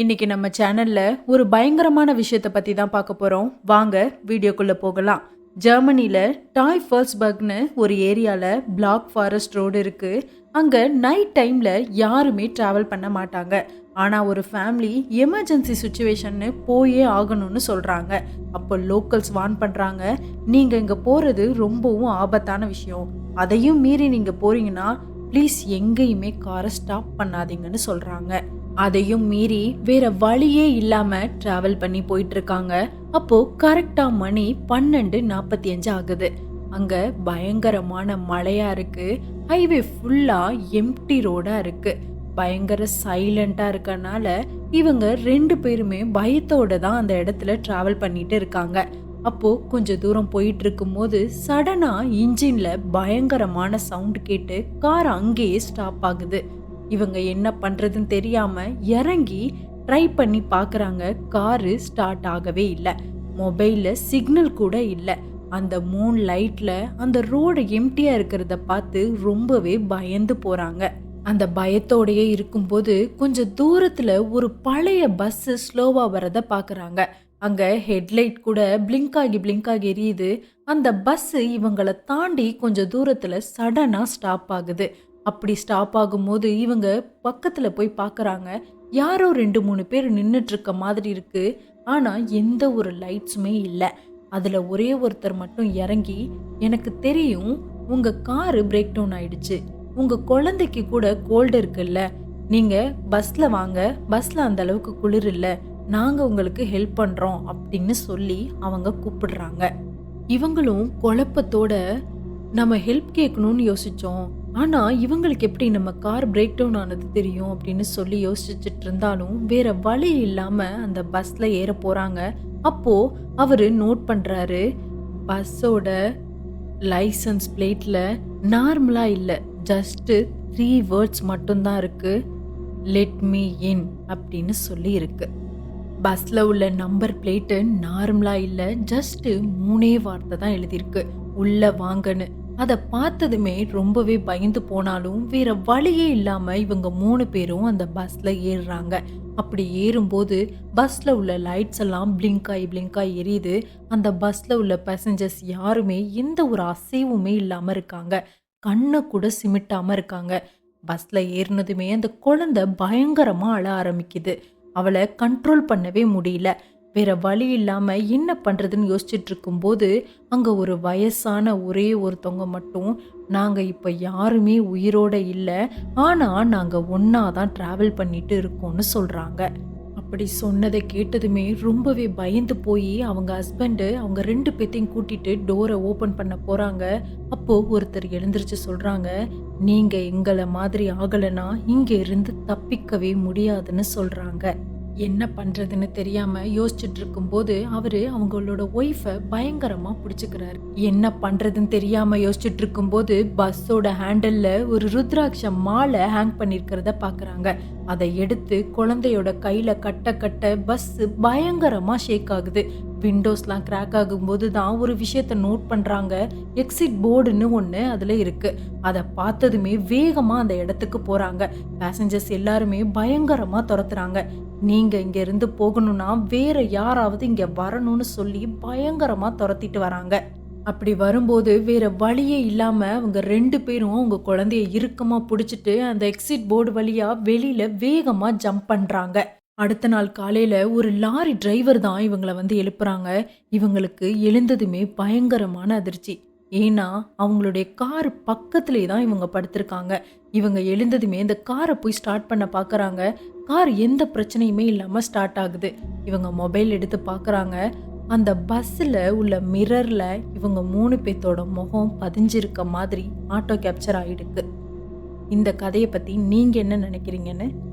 இன்னைக்கு நம்ம சேனல்ல ஒரு பயங்கரமான விஷயத்தை பத்தி தான் பார்க்க போறோம். வாங்க வீடியோக்குள்ள போகலாம். ஜெர்மனியில டாய் ஃபர்ஸ்பர்க்னு ஒரு ஏரியால பிளாக் ஃபாரஸ்ட் ரோடு இருக்கு. அங்க நைட் டைம்ல யாருமே டிராவல் பண்ண மாட்டாங்க. ஆனா ஒரு ஃபேமிலி எமர்ஜென்சி சுச்சுவேஷன்னு போயே ஆகணும்னு சொல்றாங்க. அப்போ லோக்கல்ஸ் வார்ன் பண்றாங்க. நீங்க இங்க போறது ரொம்பவும் ஆபத்தான விஷயம். அதையும் மீறி நீங்க போறீங்கன்னா ப்ளீஸ் எங்கேயுமே காரை ஸ்டாப் பண்ணாதீங்கன்னு சொல்றாங்க. அதையும் மீறி வேற வழியே இல்லாம டிராவல் பண்ணி போயிட்டு இருக்காங்க அப்போ கரெக்டா மணி பன்னெண்டு நாற்பத்தி அஞ்சு ஆகுது. அங்க பயங்கரமான மழையா இருக்கு. ஹைவே ஃபுல்லா எம்டி ரோடா இருக்கு. பயங்கர சைலண்டா இருக்கனால இவங்க ரெண்டு பேருமே பயத்தோட தான் அந்த இடத்துல டிராவல் பண்ணிட்டு இருக்காங்க. அப்போ கொஞ்ச தூரம் போயிட்டு இருக்கும்போது சடனா இன்ஜின்ல பயங்கரமான சவுண்ட் கேட்டு கார் அங்கேயே ஸ்டாப் ஆகுது. இவங்க என்ன பண்ணுறதுன்னு தெரியாமல் இறங்கி ட்ரை பண்ணி பார்க்குறாங்க காரு ஸ்டார்ட் ஆகவே இல்லை. மொபைலில் சிக்னல் கூட இல்லை. அந்த மூன் லைட்டில் அந்த ரோடு எம்டியாக இருக்கிறத பார்த்து ரொம்பவே பயந்து போகிறாங்க அந்த பயத்தோடையே இருக்கும்போது கொஞ்சம் தூரத்தில் ஒரு பழைய பஸ்ஸு ஸ்லோவாக வரத பார்க்குறாங்க அங்கே ஹெட்லைட் கூட பிளிங்க் ஆகி பிளிங்க் ஆகி எரியுது. அந்த பஸ்ஸு இவங்கள தாண்டி கொஞ்சம் தூரத்தில் சடனாக ஸ்டாப் ஆகுது. அப்படி ஸ்டாப் ஆகும்போது இவங்க பக்கத்தில் போய் பார்க்குறாங்க யாரோ ரெண்டு மூணு பேர் நின்றுட்டுருக்க மாதிரி இருக்குது ஆனால் எந்த ஒரு லைட்ஸுமே இல்லை. அதில் ஒரே ஒருத்தர் மட்டும் இறங்கி எனக்கு தெரியும் உங்கள் காரு பிரேக் டவுன் ஆயிடுச்சு. உங்கள் குழந்தைக்கு கூட கோல்டு இருக்குல்ல. நீங்கள் பஸ்ஸில் வாங்க பஸ்ஸில் அந்த அளவுக்கு குளிர் இல்லை. நாங்கள் உங்களுக்கு ஹெல்ப் பண்ணுறோம் அப்படின்னு சொல்லி அவங்க கூப்பிடுறாங்க. இவங்களும் குழப்பத்தோட நம்ம ஹெல்ப் கேட்கணும்னு யோசித்தோம் ஆனால் இவங்களுக்கு எப்படி நம்ம கார் பிரேக் டவுன் ஆனது தெரியும் அப்படின்னு சொல்லி யோசிச்சுட்டு இருந்தாலும் வேற வழி இல்லாமல் அந்த பஸ்ல ஏற போறாங்க. அப்போ அவரு நோட் பண்றாரு பஸ்ஸோட லைசன்ஸ் பிளேட்ல நார்மலா இல்லை. ஜஸ்ட் த்ரீ வேர்ட்ஸ் மட்டும்தான் இருக்கு. லெட் மீ இன் அப்படின்னு சொல்லி இருக்கு. பஸ்ல உள்ள நம்பர் பிளேட்டு நார்மலா இல்லை ஜஸ்ட் மூணே வார்த்தை தான் எழுதியிருக்கு. உள்ள வாங்கன்னு. அதை பார்த்ததுமே ரொம்பவே பயந்து போனாலும் வேற வழியே இல்லாம இவங்க மூணு பேரும் அந்த பஸ்ல ஏறுறாங்க. அப்படி ஏறும்போது பஸ்ல உள்ள லைட்ஸ் எல்லாம் பிளிங்க் ஆகி பிளிங்க் ஆகி எரியுது. அந்த பஸ்ல உள்ள பேசஞ்சர்ஸ் யாருமே எந்த ஒரு அசைவுமே இல்லாம இருக்காங்க. கண்ணை கூட சிமிட்டாம இருக்காங்க. பஸ்ல ஏறினதுமே அந்த குழந்தை பயங்கரமா அழ ஆரம்பிக்குது. அவளை கண்ட்ரோல் பண்ணவே முடியல. வேற வழி இல்லாம என்ன பண்றதுன்னு யோசிச்சுட்டு இருக்கும்போது அங்க ஒரு வயசான ஒரே ஒருத்தவங்க மட்டும் நாங்க இப்ப யாருமே உயிரோட இல்லை ஆனா நாங்க ஒன்றா தான் டிராவல் பண்ணிட்டு இருக்கோம்னு சொல்றாங்க. அப்படி சொன்னதை கேட்டதுமே ரொம்பவே பயந்து போய் அவங்க ஹஸ்பண்டு அவங்க ரெண்டு பேத்தையும் கூட்டிட்டு டோரை ஓப்பன் பண்ண போறாங்க. அப்போ ஒருத்தர் எழுந்திருச்சு சொல்றாங்க நீங்க எங்களை மாதிரி ஆகலைன்னா இங்க இருந்து தப்பிக்கவே முடியாதுன்னு சொல்றாங்க. என்ன பண்ணுறதுன்னு தெரியாமல் யோசிச்சுட்டு இருக்கும்போது அவர் அவங்களோட ஒய்ஃபை பயங்கரமாக பிடிச்சிக்கிறாரு. என்ன பண்ணுறதுன்னு தெரியாமல் யோசிச்சுட்டு இருக்கும்போது பஸ்ஸோட ஹேண்டலில் ஒரு ருத்ராட்ச மாலை ஹேங் பண்ணியிருக்கிறத பார்க்குறாங்க அதை எடுத்து குழந்தையோட கையில் கட்ட கட்ட பஸ் பயங்கரமாக ஷேக் ஆகுது. விண்டோஸ்லாம் கிராக் ஆகும்போது தான் ஒரு விஷயத்த நோட் பண்ணுறாங்க எக்ஸிட் போர்டுன்னு ஒன்று அதில் இருக்குது அதை பார்த்ததுமே வேகமாக அந்த இடத்துக்கு போகிறாங்க பேசஞ்சர்ஸ் எல்லாருமே பயங்கரமாக துரத்துறாங்க. நீங்கள் இங்கேருந்து போகணும்னா வேற யாராவது இங்கே வரணும்னு சொல்லி பயங்கரமாக துரத்திட்டு வராங்க. அப்படி வரும்போது வேற வழியே இல்லாமல் அவங்க ரெண்டு பேரும் அவங்க குழந்தைய இறுக்கமாக பிடிச்சிட்டு அந்த எக்ஸிட் போர்டு வழியாக வெளியில் வேகமாக ஜம்ப் பண்ணுறாங்க அடுத்த நாள் காலையில் ஒரு லாரி டிரைவர் தான் இவங்களை வந்து எழுப்புறாங்க. இவங்களுக்கு எழுந்ததுமே பயங்கரமான அதிர்ச்சி. ஏன்னா அவங்களுடைய கார் பக்கத்துலேயே தான் இவங்க படுத்திருக்காங்க. இவங்க எழுந்ததுமே இந்த காரை போய் ஸ்டார்ட் பண்ண பார்க்குறாங்க கார் எந்த பிரச்சனையுமே இல்லாமல் ஸ்டார்ட் ஆகுது. இவங்க மொபைல் எடுத்து பார்க்குறாங்க அந்த பஸ்ஸில் உள்ள மிரரில் இவங்க மூணு பேர்த்தோட முகம் பதிஞ்சிருக்க மாதிரி ஆட்டோ கேப்சர் ஆகிடுக்கு இந்த கதையை பற்றி நீங்கள் என்ன நினைக்கிறீங்கன்னு?